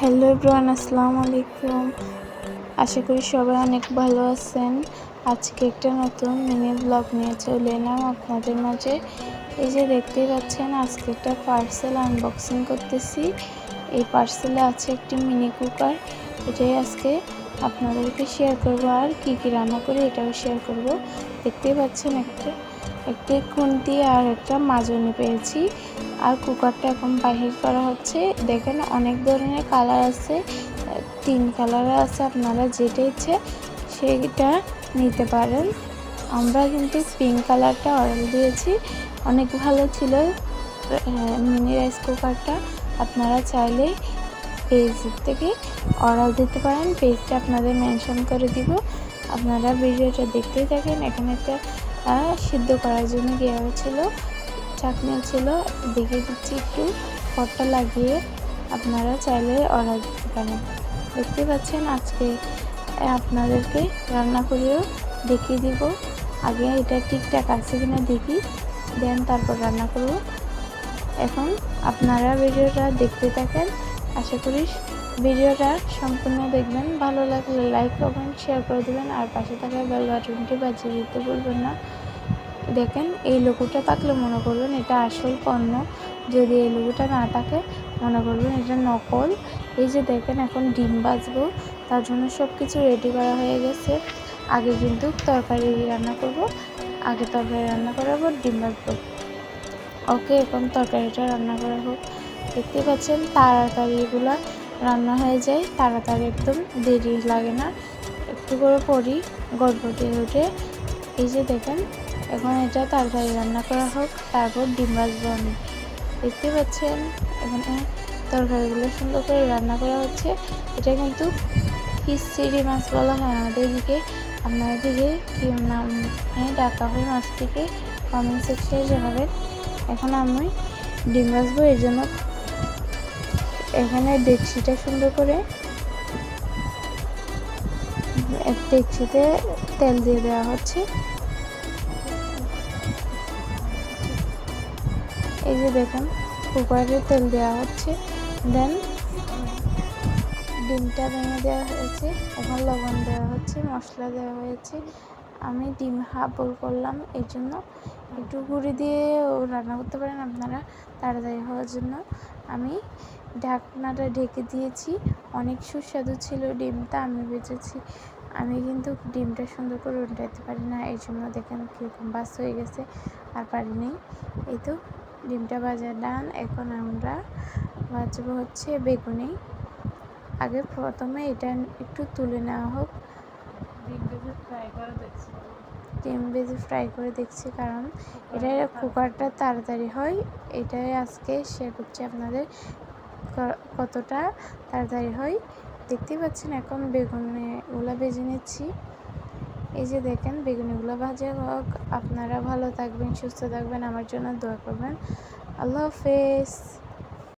Hello everyone, আসসালামু আলাইকুম। আশা করি সবাই অনেক ভালো আছেন। আজকে একটা নতুন মিনি ব্লগ নিয়ে চলে এলাম আপনাদের মাঝে। এই যে দেখতেই পাচ্ছেন, আজকে একটা পার্সেল আনবক্সিং করতেছি। এই পার্সেলে আছে একটি মিনি কুকার। এটাই আজকে আপনাদেরকে শেয়ার করব। আর কি কি রান্না করি এটাও শেয়ার করব। দেখতেই পাচ্ছেন একটা, একটি খুন্তি আর একটা মাজনি পেয়েছি। আর কুকারটা এখন বাহির করা হচ্ছে। দেখেন অনেক ধরনের কালার আছে। তিন কালার আছে, আপনারা যেটা ইচ্ছে সেটা নিতে পারেন। আমরা কিন্তু পিঙ্ক কালারটা অর্ডার দিয়েছি। অনেক ভালো ছিল মিনি রাইস কুকারটা। আপনারা চাইলে পেজ থেকে অর্ডার দিতে পারেন। পেজটা আপনাদের মেনশন করে দিব। আপনারা ভিডিওটা দেখতেই থাকেন। এখানে একটা সিদ্ধ করার জন্য দেওয়া হয়েছিল চাটনি ছিল দেখে দিচ্ছি একটু। পটটা লাগিয়ে আপনারা চাইলে অর্ডার দিতে পারেন। দেখতে পাচ্ছেন, আজকে আপনাদেরকে রান্না করেও দেখিয়ে দিব। আগে এটা ঠিকঠাক আছে কিনা দেখি, দেন তারপর রান্না করব। এখন আপনারা ভিডিওটা দেখতে থাকেন। আশা করি ভিডিওটা সম্পূর্ণ দেখবেন। ভালো লাগলে লাইক কমেন্ট শেয়ার করে দেবেন। আর পাশে থাকা বেল বাটনটি বাজিয়ে দিতে ভুলবেন না। দেখেন, এই লোগোটা থাকলে মনে করবেন এটা আসল পণ্য। যদি এই লোগোটা না থাকে, মনে করবেন এটা নকল। এই যে দেখেন, এখন ডিম বাজবো তার জন্য সব কিছু রেডি করা হয়ে গেছে। আগে কিন্তু তরকারি রান্না করব, আগে তরকারি রান্না করার পর ডিম বাজবো ওকে, এখন তরকারিটা রান্না করা হোক। দেখতে পাচ্ছেন, তাড়াতাড়িগুলো রান্না হয়ে যায়। তাড়াতাড়ি একদম দেরি লাগে না। একটু করে পরি গল্প দিয়ে উঠে। এই যে দেখেন এখন এটা তাড়াতাড়ি রান্না করা হোক। তারপর ডিম ভাজবো আমি। দেখতে পাচ্ছেন, এখানে তরকারিগুলো সুন্দর করে রান্না করা হচ্ছে। এটা কিন্তু কিসিরি মাছ বলা হয় আমাদের দিকে আপনাদের দিকে কি নামে? ডাকা হয় মাছটিকে কমেন্ট সেকশনে জানাবেন এখন আমি ডিম ভাজবো, এর জন্য এখানে ডেকচিটা সুন্দর করে ডেকচিতে তেল দিয়ে দেওয়া হচ্ছে। এই যে দেখুন, কুকারে তেল দেওয়া হচ্ছে। দেন ডিমটা ভেঙে দেওয়া হয়েছে, এখন লবণ দেওয়া হচ্ছে, মশলা দেওয়া হয়েছে। আমি ডিম হাফ বল করলাম এই জন্য একটু গুঁড়ি দিয়ে রান্না করতে পারেন আপনারা তাড়াতাড়ি হওয়ার জন্য। আমি ঢাকনাটা ঢেকে দিয়েছি, অনেক সুস্বাদু ছিল ডিমটা, আমি বেঁচেছি। আমি কিন্তু ডিমটা সুন্দর করে উল্টাতে পারি না এই জন্য দেখেন কীরকম বাস হয়ে গেছে, আর পারিনি এই তো ডিমটা ভাজা ডান এখন আমরা ভাজবো হচ্ছে বেগুনি। আগে প্রথমে এটা একটু তুলে নেওয়া হোক। ডিম ভেজে ফ্রাই করে দেখছি। কারণ এটা কুকারটা তাড়াতাড়ি হয়। এটাই আজকে শেয়ার করছি আপনাদের কতটা তাড়াতাড়ি হয়। দেখতেই পাচ্ছেন এখন বেগুনে ওলা ভেজে নিচ্ছি। এই যে দেখেন, বেগুনিগুলো ভাজা হোক। আপনারা ভালো থাকবেন, সুস্থ থাকবেন। আমার জন্য দোয়া করবেন। আল্লাহ হাফেজ।